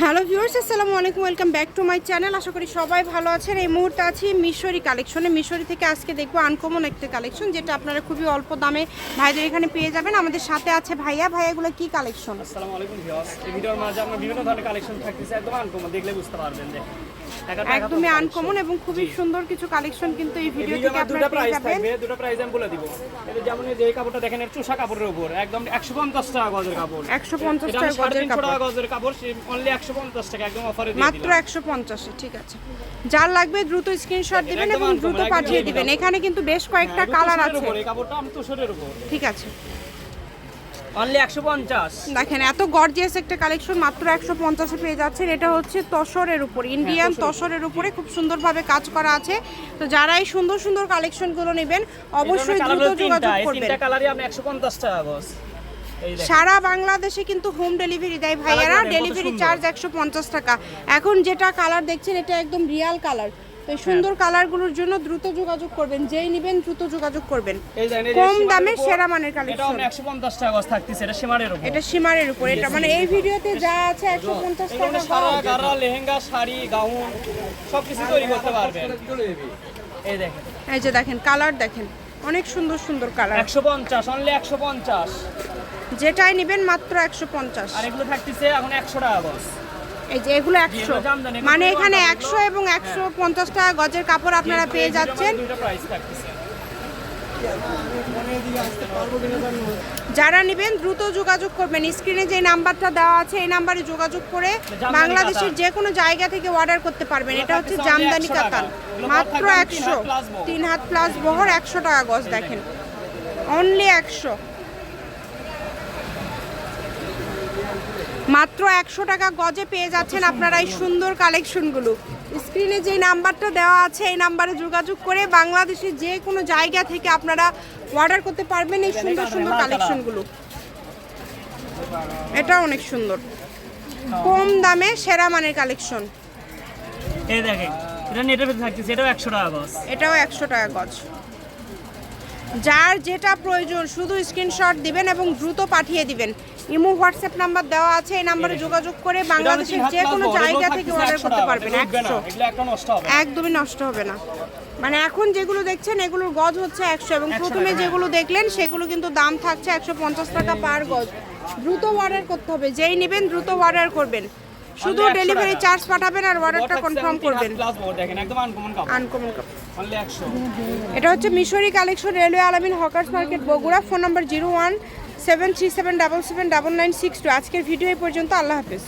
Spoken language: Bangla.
হ্যালো ভিউয়ার্স আসসালামু আলাইকুম welcome back to my channel. আশা করি সবাই ভালো আছেন। এই মুহূর্তে আছি মিশরি কালেকশনে। মিশরি থেকে আজকে দেখব আনকমন একটা কালেকশন যেটা আপনারা খুবই অল্প দামে ভাইদের এখানে পেয়ে যাবেন। আমাদের সাথে আছে ভাইয়া। ভাইয়াগুলো কি কালেকশন? আসসালামু আলাইকুম ভিউয়ার্স। এই ভিডিওর মাঝে আমরা বিভিন্ন ধরনের কালেকশন থাকতেছে একদম আনকমন দেখলে বুঝতে পারবেন একদমই আনকমন এবং খুবই সুন্দর কিছু কালেকশন কিন্তু এই ভিডিও থেকে দুটো আপনারা পেয়ে প্রাইস যাবেন। দুটো প্রাইস আমি বলে দিব। এটা যেমন এই যে কাপড়টা দেখেন এর চুষা কাপড়ের উপর একদম 150 টাকা গজের কাপড়। একশো পঞ্চাশ এটা টাকা আমি সাড়ে গজের কাপড়। গজের কাপড় অনলি 150 টাকা একদম অফারে দিয়ে মাত্র দিলাম। একশো পঞ্চাশে ঠিক আছে। যার লাগবে দ্রুত স্ক্রিনশট দিবেন এবং দ্রুত পাঠিয়ে দিবেন। এখানে কিন্তু বেশ কয়েকটা এটা কালার আছে। এই কাপড়টা আমি তুষারের উপর। ঠিক আছে। অনলি 150 দেখেন এত গর্জিয়াস একটা কালেকশন মাত্র একশো পঞ্চাশে পেয়ে যাচ্ছেন। এটা হচ্ছে তসরের উপর ইন্ডিয়ান তসরের উপরে। খুব সুন্দরভাবে কাজ করা আছে। তো যারা এই সুন্দর সুন্দর কালেকশনগুলো নেবেন অবশ্যই দ্রুত যোগাযোগ করবেন। তিনটা কালারই আপনি 150 টাকা দেখেন সারা বাংলাদেশে কিন্তু হোম ডেলিভারি দেয়। ভাইয়ারা ডেলিভারি চার্জ একশো পঞ্চাশ টাকা। এখন যেটা কালার দেখছেন এটা একদম রিয়াল কালার তো এই সুন্দর কালারগুলোর জন্য দ্রুত যোগাযোগ করবেন। যেই নেবেন দ্রুত যোগাযোগ করবেন। কম দামে সেরা মানের এটা কালেকশন আপনি 150 টাকা গজ থাকতেছে এটা সীমারের উপর। এটা সীমারের উপর। এটা মানে এই ভিডিওতে যা আছে একশো পঞ্চাশ এগুলো টাকা সারা গারা লেহেঙ্গা শাড়ি গাউন সব কিছু তৈরি করতে পারবেন। এই দেখেন। এই যে দেখেন কালার দেখেন। অনেক সুন্দর সুন্দর কালার একশো পঞ্চাশ অনলি একশো পঞ্চাশ। যেটাই নেবেন মাত্র একশো পঞ্চাশ। আর এগুলো থাকতেছে এখন একশো টাকা গজ। এই যে এগুলো একশো। মানে এখানে একশো এবং একশো পঞ্চাশ টাকা গজের কাপড় আপনারা পেয়ে যাচ্ছেন। যারা নেবেন দ্রুত যোগাযোগ করবেন। স্ক্রিনে যে নাম্বারটা দেওয়া আছে এই নাম্বারে যোগাযোগ করে বাংলাদেশের যে কোনো জায়গা থেকে অর্ডার করতে পারবেন। এটা হচ্ছে জামদানি only 100 টাকা। কাতান মাত্র একশো। তিন হাত প্লাস বহর একশো টাকা গজ দেখেন। অনলি একশো। মাত্র একশো টাকা গজে পেয়ে যাচ্ছেন আপনারা এই সুন্দর কালেকশনগুলো। স্ক্রিনে যে নাম্বারটা দেওয়া আছে এই নাম্বারে যোগাযোগ করে বাংলাদেশের যে কোনো জায়গা থেকে আপনারা অর্ডার করতে পারবেন এই সুন্দর সুন্দর কালেকশনগুলো। এটা অনেক সুন্দর। কম দামে সেরা মানের কালেকশন। এই দেখেন এটা নেটের ভেতরে থাকতেছে এটাও একশো টাকা গজ। এটাও একশো টাকা গজ। যার যেটা প্রয়োজন শুধু স্ক্রিনশট দিবেন এবং দ্রুত পাঠিয়ে দিবেন। ইমো হোয়াটসঅ্যাপ নাম্বার দেওয়া আছে এই নাম্বারে যোগাযোগ করে বাংলাদেশের যে কোনো জায়গা থেকে অর্ডার করতে পারবেন একশো। একদমই নষ্ট হবে না। মানে এখন যেগুলো দেখছেন এগুলোর গজ হচ্ছে একশো এবং প্রথমে যেগুলো দেখলেন সেগুলো কিন্তু দাম থাকছে একশো পঞ্চাশ টাকা পার গজ। দ্রুত অর্ডার করতে হবে যেই নেবেন দ্রুত অর্ডার করবেন। শুধু ডেলিভারি চার্জ পাঠাবেন আর অর্ডারটা কনফার্ম করবেন। দেখেন একদম আনকমন আনকমন কাপড় অনলি একশো। এটা হচ্ছে Mishri collection railway Alamin hawkers market Bogura. Phone number zero one seven three seven double seven double nine six two. আজকের ভিডিও এই পর্যন্ত। আল্লাহ হাফেজ।